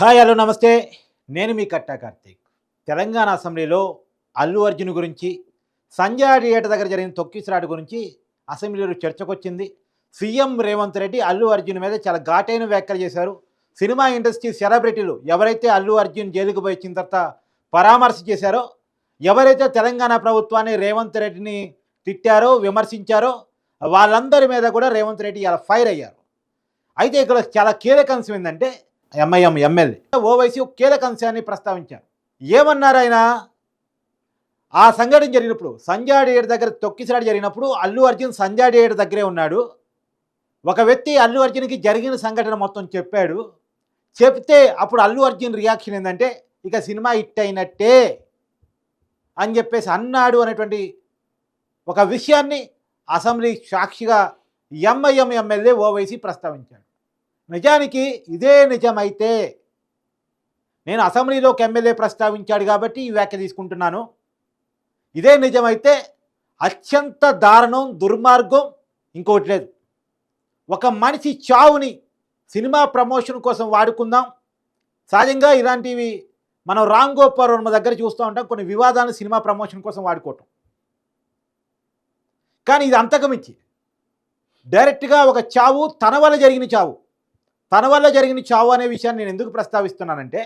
Hi hello నమస్తే. నేను మీ కట్టా కార్తీక్. తెలంగాణ అసెంబ్లీలో అల్లు అర్జున్ గురించి సంజయ్ థియేటర్ దగ్గర జరిగిన తొక్కిసిరాటు గురించి అసెంబ్లీలో చర్చకొచ్చింది. సీఎం రేవంత్ రెడ్డి అల్లు అర్జున్ మీద చాలా ఘాటైన వ్యాఖ్యలు చేశారు. సినిమా ఇండస్ట్రీ సెలబ్రిటీలు ఎవరైతే అల్లు అర్జున్ జైలుకు పోయి వచ్చిన తర్వాత పరామర్శ చేశారో ఎవరైతే తెలంగాణ ప్రభుత్వాన్ని రేవంత్ రెడ్డిని తిట్టారో విమర్శించారో వాళ్ళందరి మీద కూడా రేవంత్ రెడ్డి ఇలా ఫైర్ అయ్యారు. అయితే ఇక్కడ చాలా కీలక అంశం ఏంటంటే ఎంఐఎం ఎమ్మెల్యే ఓవైసీ ఒక కీలక అంశాన్ని ప్రస్తావించారు. ఏమన్నారు ఆయన ఆ సంఘటన జరిగినప్పుడు సంజయ్ డేట్ దగ్గర తొక్కిసలాట జరిగినప్పుడు అల్లు అర్జున్ సంజా డేట్ దగ్గరే ఉన్నాడు. ఒక వ్యక్తి అల్లు అర్జున్కి జరిగిన సంఘటన మొత్తం చెప్పాడు. చెప్తే అప్పుడు అల్లు అర్జున్ రియాక్షన్ ఏంటంటే ఇక సినిమా హిట్ అయినట్టే అని చెప్పేసి అన్నాడు అనేటువంటి ఒక విషయాన్ని అసెంబ్లీ సాక్షిగా ఎంఐఎం ఎమ్మెల్యే ఓవైసీ ప్రస్తావించాడు. నిజానికి ఇదే నిజమైతే నేను అసెంబ్లీలోకి ఎమ్మెల్యే ప్రస్తావించాడు కాబట్టి ఈ వ్యాఖ్య తీసుకుంటున్నాను. ఇదే నిజమైతే అత్యంత దారుణం దుర్మార్గం ఇంకోటి లేదు. ఒక మనిషి చావుని సినిమా ప్రమోషన్ కోసం వాడుకుందాం. సహజంగా ఇలాంటివి మనం రామ్ గోపాల్ వర్మ దగ్గర చూస్తూ ఉంటాం కొన్ని వివాదాలు సినిమా ప్రమోషన్ కోసం వాడుకోవటం. కానీ ఇది అంతకమించి డైరెక్ట్గా ఒక చావు తన వల్ల జరిగిన చావు. తన వల్ల జరిగిన చావు అనే విషయాన్ని నేను ఎందుకు ప్రస్తావిస్తున్నానంటే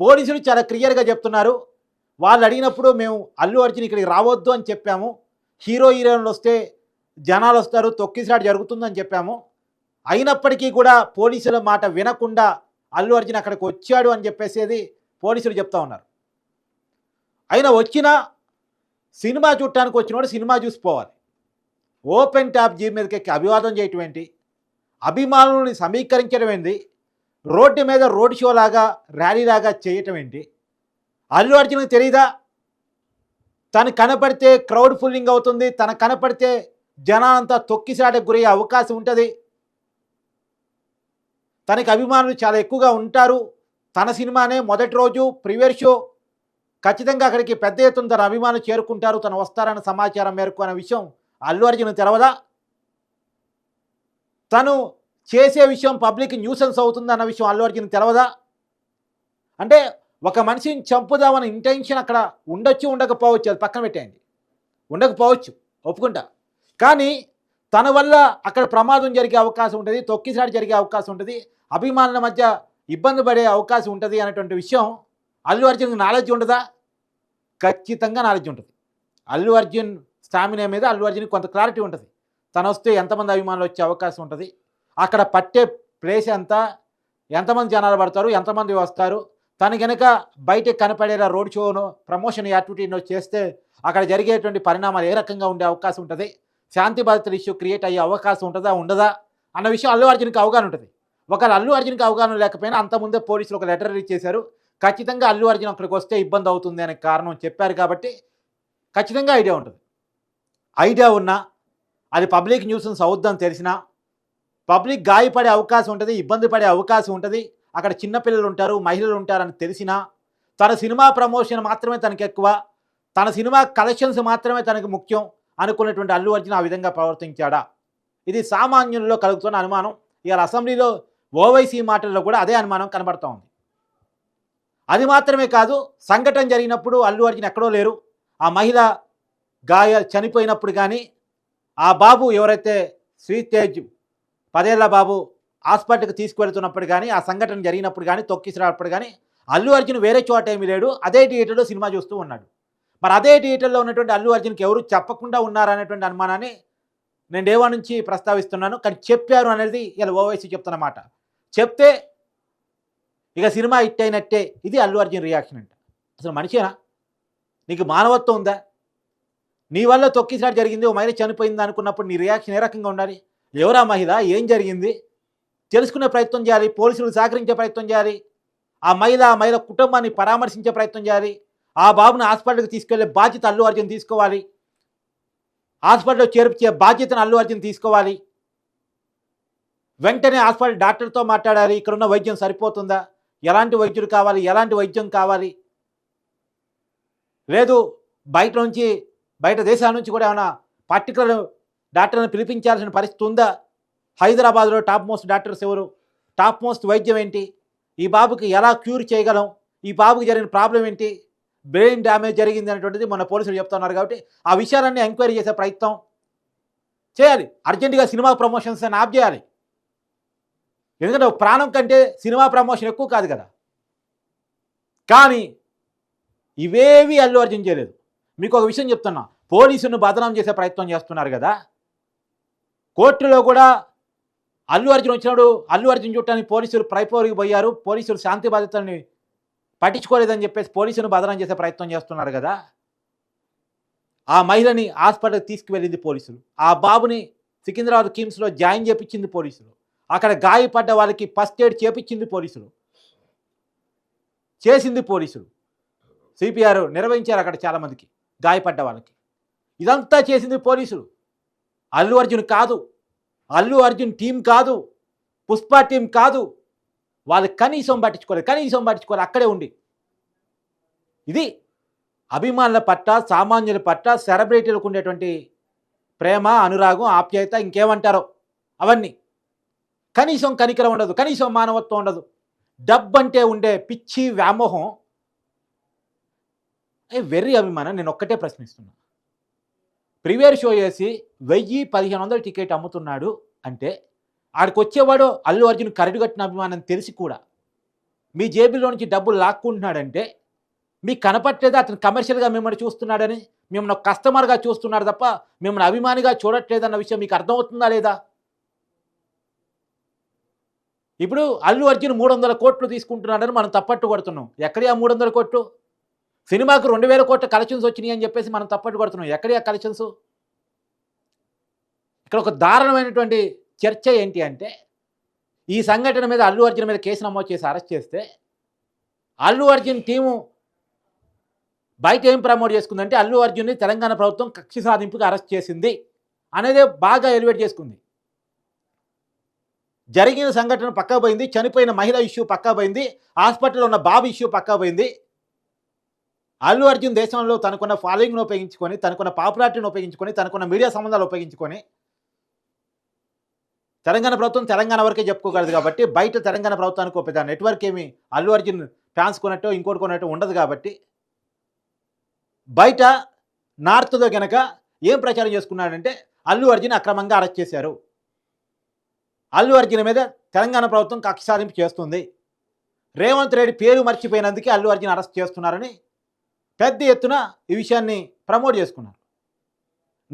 పోలీసులు చాలా క్లియర్గా చెప్తున్నారు. వాళ్ళు అడిగినప్పుడు మేము అల్లు అర్జున్ ఇక్కడికి రావద్దు అని చెప్పాము. హీరో హీరోయిన్లు వస్తే జనాలు వస్తారు తొక్కిసాడు జరుగుతుందని చెప్పాము. అయినప్పటికీ కూడా పోలీసుల మాట వినకుండా అల్లు అర్జున్ అక్కడికి వచ్చాడు అని చెప్పేసేది పోలీసులు చెప్తా ఉన్నారు. అయినా వచ్చిన సినిమా చూడటానికి వచ్చినవాడు సినిమా చూసిపోవాలి ఓపెన్ ట్యాప్ జీ మీదకి అభివాదం చేయటం ఏంటి? అభిమానుల్ని సమీకరించడం ఏంటి రోడ్డు మీద రోడ్ షో లాగా ర్యాలీ లాగా చేయటం ఏంటి? అల్లు అర్జున్కి తెలియదా తను కనపడితే క్రౌడ్ ఫుల్లింగ్ అవుతుంది తన కనపడితే జనాలంతా తొక్కిసాటకు గురయ్యే అవకాశం ఉంటుంది. తనకి అభిమానులు చాలా ఎక్కువగా ఉంటారు. తన సినిమానే మొదటి రోజు ప్రీవియర్ షో. ఖచ్చితంగా అక్కడికి పెద్ద ఎత్తున తన అభిమానులు చేరుకుంటారు తను వస్తారన్న సమాచారం మేరకు అనే విషయం అల్లు అర్జున్ తెలవదా? తను చేసే విషయం పబ్లిక్ న్యూసెన్స్ అవుతుంది అన్న విషయం అల్లు అర్జున్ తెలవదా? అంటే ఒక మనిషిని చంపుదామన్న ఇంటెన్షన్ అక్కడ ఉండొచ్చు ఉండకపోవచ్చు అది పక్కన పెట్టేయండి. ఉండకపోవచ్చు ఒప్పుకుంటా. కానీ తన వల్ల అక్కడ ప్రమాదం జరిగే అవకాశం ఉంటుంది తొక్కిసారి జరిగే అవకాశం ఉంటుంది అభిమానుల మధ్య ఇబ్బంది పడే అవకాశం ఉంటుంది అనేటువంటి విషయం అల్లు అర్జున్కి నాలెడ్జ్ ఉండదా? ఖచ్చితంగా నాలెడ్జ్ ఉంటుంది. అల్లు అర్జున్ స్టామినా మీద అల్లు అర్జున్కి కొంత క్లారిటీ ఉంటుంది. తను వస్తే ఎంతమంది అభిమానులు వచ్చే అవకాశం ఉంటుంది. అక్కడ పట్టే ప్లేస్ ఎంత ఎంతమంది జనాలు పడతారు ఎంతమంది వస్తారు. తను కనుక బయటకు కనపడేలా రోడ్ షోను ప్రమోషన్ యాక్టివిటీను చేస్తే అక్కడ జరిగేటువంటి పరిణామాలు ఏ రకంగా ఉండే అవకాశం ఉంటుంది? శాంతి భద్రతల ఇష్యూ క్రియేట్ అయ్యే అవకాశం ఉంటుందా ఉండదా అన్న విషయం అల్లు అర్జున్కి అవగాహన ఉంటుంది. ఒకవేళ అల్లు అర్జున్కి అవగాహన లేకపోయినా అంతకుముందే పోలీసులు ఒక లెటర్ రీచ్ చేశారు. ఖచ్చితంగా అల్లు అర్జున్ అక్కడికి వస్తే ఇబ్బంది అవుతుంది అనే కారణం చెప్పారు కాబట్టి ఖచ్చితంగా ఐడియా ఉంటుంది. ఐడియా ఉన్నా అది పబ్లిక్ న్యూసెన్స్ అవుద్దని తెలిసినా పబ్లిక్ గాయపడే అవకాశం ఉంటుంది ఇబ్బంది పడే అవకాశం ఉంటుంది అక్కడ చిన్నపిల్లలు ఉంటారు మహిళలు ఉంటారని తెలిసినా తన సినిమా ప్రమోషన్ మాత్రమే తనకి ఎక్కువ తన సినిమా కలెక్షన్స్ మాత్రమే తనకు ముఖ్యం అనుకున్నటువంటి అల్లు అర్జున్ ఆ విధంగా ప్రవర్తించాడా? ఇది సామాన్యుల్లో కలుగుతున్న అనుమానం. ఇవాళ అసెంబ్లీలో ఓవైసీ మాటల్లో కూడా అదే అనుమానం కనబడుతూ ఉంది. అది మాత్రమే కాదు సంఘటన జరిగినప్పుడు అల్లు అర్జున్ ఎక్కడో లేరు. ఆ మహిళ గాయ చనిపోయినప్పుడు కానీ ఆ బాబు ఎవరైతే శ్రీతేజ్ పదేళ్ళ బాబు హాస్పిటల్కి తీసుకువెళ్తున్నప్పుడు కానీ ఆ సంఘటన జరిగినప్పుడు కానీ తొక్కిసినప్పుడు కానీ అల్లు అర్జున్ వేరే చోట ఏమీ లేడు. అదే థియేటర్లో సినిమా చూస్తూ ఉన్నాడు. మరి అదే థియేటర్లో ఉన్నటువంటి అల్లు అర్జున్కి ఎవరు చెప్పకుండా ఉన్నారనేటువంటి అనుమానాన్ని నేను డేవా నుంచి ప్రస్తావిస్తున్నాను. కానీ చెప్పారు అనేది ఇలా ఓవైసీ చెప్తున్నమాట. చెప్తే ఇక సినిమా హిట్ అయినట్టే. ఇది అల్లు అర్జున్ రియాక్షన్ అంట. అసలు మనిషేనా? నీకు మానవత్వం ఉందా? నీ వల్ల తొక్కిసారి జరిగింది ఓ మహిళ చనిపోయింది అనుకున్నప్పుడు నీ రియాక్షన్ ఏ రకంగా ఉండాలి? ఎవరా మహిళ? ఏం జరిగింది? తెలుసుకునే ప్రయత్నం చేయాలి పోలీసులు సహకరించే ప్రయత్నం చేయాలి ఆ మహిళ ఆ మహిళ కుటుంబాన్ని పరామర్శించే ప్రయత్నం చేయాలి ఆ బాబుని హాస్పిటల్కి తీసుకెళ్ళే బాధ్యత అల్లు అర్జున్ తీసుకోవాలి హాస్పిటల్లో చేర్పించే బాధ్యతను అల్లు అర్జున్ తీసుకోవాలి. వెంటనే హాస్పిటల్ డాక్టర్తో మాట్లాడాలి ఇక్కడ ఉన్న వైద్యం సరిపోతుందా? ఎలాంటి వైద్యుడు కావాలి? ఎలాంటి వైద్యం కావాలి? లేదు బయట నుంచి బయట దేశాల నుంచి కూడా ఏమైనా పర్టికులర్ డాక్టర్ని పిలిపించాల్సిన పరిస్థితి ఉందా? హైదరాబాద్లో టాప్ మోస్ట్ డాక్టర్స్ ఎవరు? టాప్ మోస్ట్ వైద్యం ఏంటి? ఈ బాబుకి ఎలా క్యూర్ చేయగలం? ఈ బాబుకి జరిగిన ప్రాబ్లం ఏంటి? బ్రెయిన్ డ్యామేజ్ జరిగింది అనేటువంటిది మన పోలీసులు చెప్తున్నారు కాబట్టి ఆ విషయాలన్నీ ఎంక్వైరీ చేసే ప్రయత్నం చేయాలి. అర్జెంటుగా సినిమా ప్రమోషన్స్ అని ఆప్ చేయాలి. ఎందుకంటే ప్రాణం కంటే సినిమా ప్రమోషన్ ఎక్కువ కాదు కదా. కానీ ఇవేవి అల్లు అర్జున్ చేయలేదు. మీకు ఒక విషయం చెప్తున్నా. పోలీసును బదనాం చేసే ప్రయత్నం చేస్తున్నారు కదా? కోర్టులో కూడా అల్లు అర్జున్ వచ్చినప్పుడు అల్లు అర్జున్ చుట్టాన్ని పోలీసులు ప్రైపోరికి పోయారు. పోలీసులు శాంతి బాధ్యతల్ని పట్టించుకోలేదని చెప్పేసి పోలీసును బదనాం చేసే ప్రయత్నం చేస్తున్నారు కదా? ఆ మహిళని హాస్పిటల్కి తీసుకువెళ్ళింది పోలీసులు. ఆ బాబుని సికింద్రాబాద్ కిమ్స్లో జాయిన్ చేపించింది పోలీసులు. అక్కడ గాయపడ్డ వాళ్ళకి ఫస్ట్ ఎయిడ్ చేపించింది పోలీసులు. చేసింది పోలీసులు. సిపిఆర్ నిర్వహించారు అక్కడ చాలామందికి. గాయపడ్డ వాళ్ళకి. ఇదంతా చేసింది పోలీసులు. అల్లు అర్జున్ కాదు. అల్లు అర్జున్ టీం కాదు. పుష్ప టీం కాదు. వాళ్ళు కనీసం పట్టించుకోలేదు. కనీసం పట్టించుకోలేదు. అక్కడే ఉండి. ఇది అభిమానుల పట్ల సామాన్యుల పట్ల సెలబ్రిటీలకు ఉండేటువంటి ప్రేమ అనురాగం ఆప్యాయత ఇంకేమంటారో అవన్నీ. కనీసం కనికరం ఉండదు. కనీసం మానవత్వం ఉండదు. డబ్బు అంటే ఉండే పిచ్చి వ్యామోహం వెర్రి అభిమానం నేను ఒక్కటే ప్రశ్నిస్తున్నా. ప్రీవియర్ షో చేసి వెయ్యి పదిహేను వందల టికెట్ అమ్ముతున్నాడు అంటే ఆడికి వచ్చేవాడు అల్లు అర్జున్ కరడు కట్టిన అభిమానం తెలిసి కూడా మీ జేబులో నుంచి డబ్బులు లాక్కుంటున్నాడంటే మీకు కనపట్లేదు అతను కమర్షియల్గా మిమ్మల్ని చూస్తున్నాడని మిమ్మల్ని ఒక కస్టమర్గా చూస్తున్నాడు తప్ప మిమ్మల్ని అభిమానిగా చూడట్లేదన్న విషయం మీకు అర్థమవుతుందా లేదా? ఇప్పుడు అల్లు అర్జున్ మూడు వందల కోట్లు తీసుకుంటున్నాడని మనం తప్పట్టు కొడుతున్నాం. ఎక్కడి ఆ మూడు వందల కోట్లు? సినిమాకు రెండు వేల కోట్ల కలెక్షన్స్ వచ్చినాయి అని చెప్పేసి మనం తప్పట్టు కొడుతున్నాం. ఎక్కడి ఆ కలెక్షన్స్ ఇక్కడ ఒక దారుణమైనటువంటి చర్చ ఏంటి అంటే ఈ సంఘటన మీద అల్లు అర్జున్ మీద కేసు నమోదు చేసి అరెస్ట్ చేస్తే అల్లు అర్జున్ టీము బయట ఏం ప్రమోట్ చేసుకుందంటే అల్లు అర్జున్ని తెలంగాణ ప్రభుత్వం కక్ష సాధింపుకి అరెస్ట్ చేసింది అనేది బాగా ఎలివేట్ చేసుకుంది. జరిగిన సంఘటన పక్కా పోయింది చనిపోయిన మహిళ ఇష్యూ పక్కా పోయింది హాస్పిటల్లో ఉన్న బాబు ఇష్యూ పక్కా పోయింది. అల్లు అర్జున్ దేశంలో తనకున్న ఫాలోయింగ్ను ఉపయోగించుకొని తనకున్న పాపులారిటీని ఉపయోగించుకొని తనకున్న మీడియా సంబంధాలు ఉపయోగించుకొని తెలంగాణ ప్రభుత్వం తెలంగాణ వరకే చెప్పుకోగలదు కాబట్టి బయట తెలంగాణ ప్రభుత్వానికి ఒక పెద్ద నెట్వర్క్ ఏమి? అల్లు అర్జున్ ఫ్యాన్స్ కొన్నట్టు ఇంకోటి కొన్నట్టు ఉండదు కాబట్టి బయట నార్త్లో కనుక ఏం ప్రచారం చేసుకున్నాడంటే అల్లు అర్జున్ అక్రమంగా అరెస్ట్ చేశారు. అల్లు అర్జున్ మీద తెలంగాణ ప్రభుత్వం కక్ష సాధింపు చేస్తుంది. రేవంత్ రెడ్డి పేరు మర్చిపోయినందుకే అల్లు అర్జున్ అరెస్ట్ చేస్తున్నారని పెద్ద ఎత్తున ఈ విషయాన్ని ప్రమోట్ చేసుకున్నారు.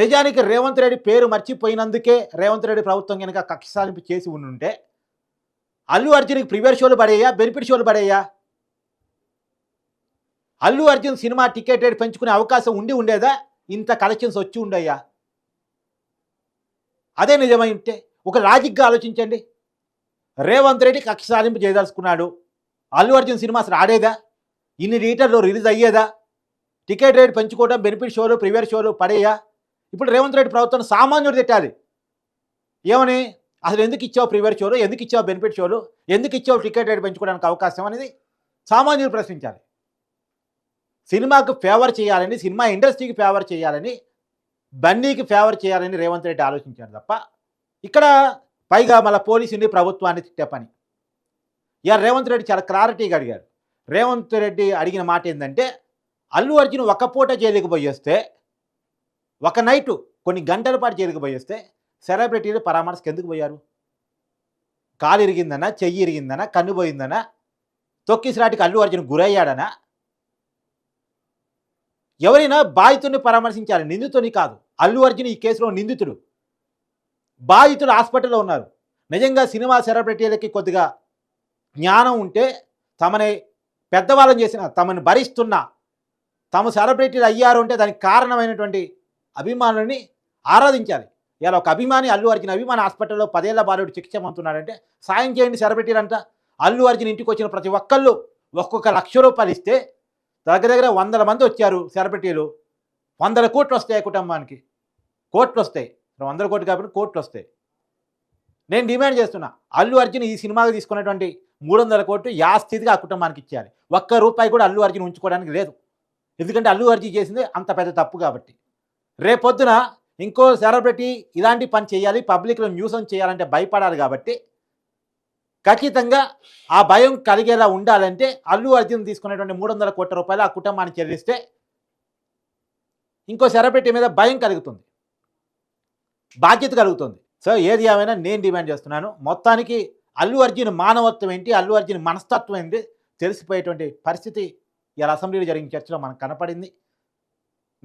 నిజానికి రేవంత్ రెడ్డి పేరు మర్చిపోయినందుకే రేవంత్ రెడ్డి ప్రభుత్వం కనుక కక్ష సాధింపు చేసి ఉండుంటే అల్లు అర్జున్కి ప్రివేర్ షోలు పడేయా? బెనిఫిట్ షోలు పడేయా? Allu Arjun cinema ticket rate పెంచుకునే అవకాశం ఉండి ఉండేదా? ఇంత కలెక్షన్స్ వచ్చి ఉండయ్యా అదే నిజమై ఉంటే ఒక లాజిక్గా ఆలోచించండి. రేవంత్ రెడ్డి కక్ష సాధింపు చేయదలుచుకున్నాడు. అల్లు అర్జున్ సినిమా అసలు ఆడేదా ఇన్ని థియేటర్లో రిలీజ్ అయ్యేదా? టికెట్ రేట్ పెంచుకోవడం బెనిఫిట్ షోలు ప్రీమియర్ షోలు పడేయా? ఇప్పుడు రేవంత్ రెడ్డి ప్రభుత్వం సామాన్యుడు తిట్టాలి. ఏమని? అసలు ఎందుకు ఇచ్చావు ప్రీమియర్ షోలు? ఎందుకు ఇచ్చావు బెనిఫిట్ షోలు? ఎందుకు ఇచ్చావు టికెట్ రేట్ పెంచుకోవడానికి అవకాశం అనేది సామాన్యుడు ప్రశ్నించాలి. సినిమాకు ఫేవర్ చేయాలని సినిమా ఇండస్ట్రీకి ఫేవర్ చేయాలని బన్నీకి ఫేవర్ చేయాలని రేవంత్ రెడ్డి ఆలోచించారు తప్ప ఇక్కడ పైగా మళ్ళీ పోలీసుని ప్రభుత్వాన్ని తిట్టే పని. ఇక రేవంత్ రెడ్డి చాలా క్లారిటీగా అడిగారు రేవంత్ రెడ్డి అడిగిన మాట ఏంటంటే అల్లు అర్జున్ ఒక పూట జైలుకి పోయేస్తే ఒక నైటు కొన్ని గంటల పాటు జైలుకి పోయేస్తే సెలబ్రిటీలు పరామర్శకు ఎందుకు పోయారు? కాలు ఇరిగిందనా చెయ్యి ఇరిగిందనా కన్ను పోయిందనా తొక్కిసిరాటికి అల్లు అర్జున్ గురయ్యాడనా? ఎవరైనా బాధితుడిని పరామర్శించాలి నిందితుని కాదు. అల్లు అర్జున్ ఈ కేసులో నిందితుడు. బాధితులు హాస్పిటల్లో ఉన్నారు. నిజంగా సినిమా సెలబ్రిటీలకి కొద్దిగా జ్ఞానం ఉంటే తమని పెద్దవాళ్ళని చేసిన తమని భరిస్తున్న తమ సెలబ్రిటీలు అయ్యారు అంటే దానికి కారణమైనటువంటి అభిమానులని ఆరాధించాలి. ఇలా ఒక అభిమాని అల్లు అర్జున్ అభిమాని హాస్పిటల్లో పదేళ్ళ బాలుడు చికిత్స పొందుతున్నాడంటే సాయం చేయండి సెలబ్రిటీలు అంట. అల్లు అర్జున్ ఇంటికి వచ్చిన ప్రతి ఒక్కళ్ళు ఒక్కొక్క లక్ష రూపాయలు ఇస్తే దగ్గర దగ్గర వందల మంది వచ్చారు సెలబ్రిటీలు వందల కోట్లు వస్తాయి కుటుంబానికి. కోట్లు వస్తాయి. వందల కోట్లు కాబట్టి కోట్లు వస్తాయి. నేను డిమాండ్ చేస్తున్నా అల్లు అర్జున్ ఈ సినిమాకి తీసుకున్నటువంటి మూడు వందల కోట్లు యా స్థితిగా ఆ కుటుంబానికి ఇచ్చేయాలి. ఒక్క రూపాయి కూడా అల్లు అర్జున్ ఉంచుకోవడానికి లేదు. ఎందుకంటే అల్లు అర్జున్ చేసింది అంత పెద్ద తప్పు కాబట్టి. రేపొద్దున ఇంకో సెలబ్రిటీ ఇలాంటి పని చేయాలి పబ్లిక్లో న్యూసన్ చేయాలంటే భయపడాలి కాబట్టి ఖచ్చితంగా ఆ భయం కలిగేలా ఉండాలంటే అల్లు అర్జున్ తీసుకునేటువంటి మూడు వందల కోట్ల రూపాయలు ఆ కుటుంబానికి చెల్లిస్తే ఇంకో సెరపెట్టి మీద భయం కలుగుతుంది. బాధ్యత కలుగుతుంది. సో ఏది ఏమైనా నేను డిమాండ్ చేస్తున్నాను. మొత్తానికి అల్లు అర్జున్ మానవత్వం ఏంటి? అల్లు అర్జున్ మనస్తత్వం ఏంటి? తెలిసిపోయేటువంటి పరిస్థితి ఇలా అసెంబ్లీలో జరిగిన చర్చలో మనకు కనపడింది.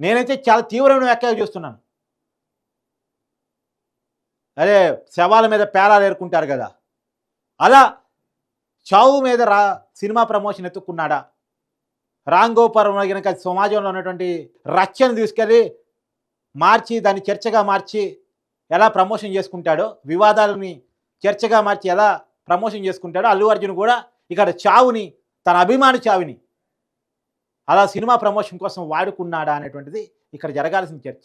నేనైతే చాలా తీవ్రమైన వ్యాఖ్యలు చూస్తున్నాను. అదే శవాల మీద పేలాలు ఏరుకుంటారు కదా. అలా చావు మీద రా సినిమా ప్రమోషన్ ఎత్తుక్కున్నాడా రాంగోపురం కనుక సమాజంలో ఉన్నటువంటి రచ్చను తీసుకెళ్ళి మార్చి దాన్ని చర్చగా మార్చి ఎలా ప్రమోషన్ చేసుకుంటాడో వివాదాలని చర్చగా మార్చి ఎలా ప్రమోషన్ చేసుకుంటాడో అల్లు అర్జున్ కూడా ఇక్కడ చావుని తన అభిమాని చావుని అలా సినిమా ప్రమోషన్ కోసం వాడుకున్నాడా అనేటువంటిది ఇక్కడ జరగాల్సిన చర్చ.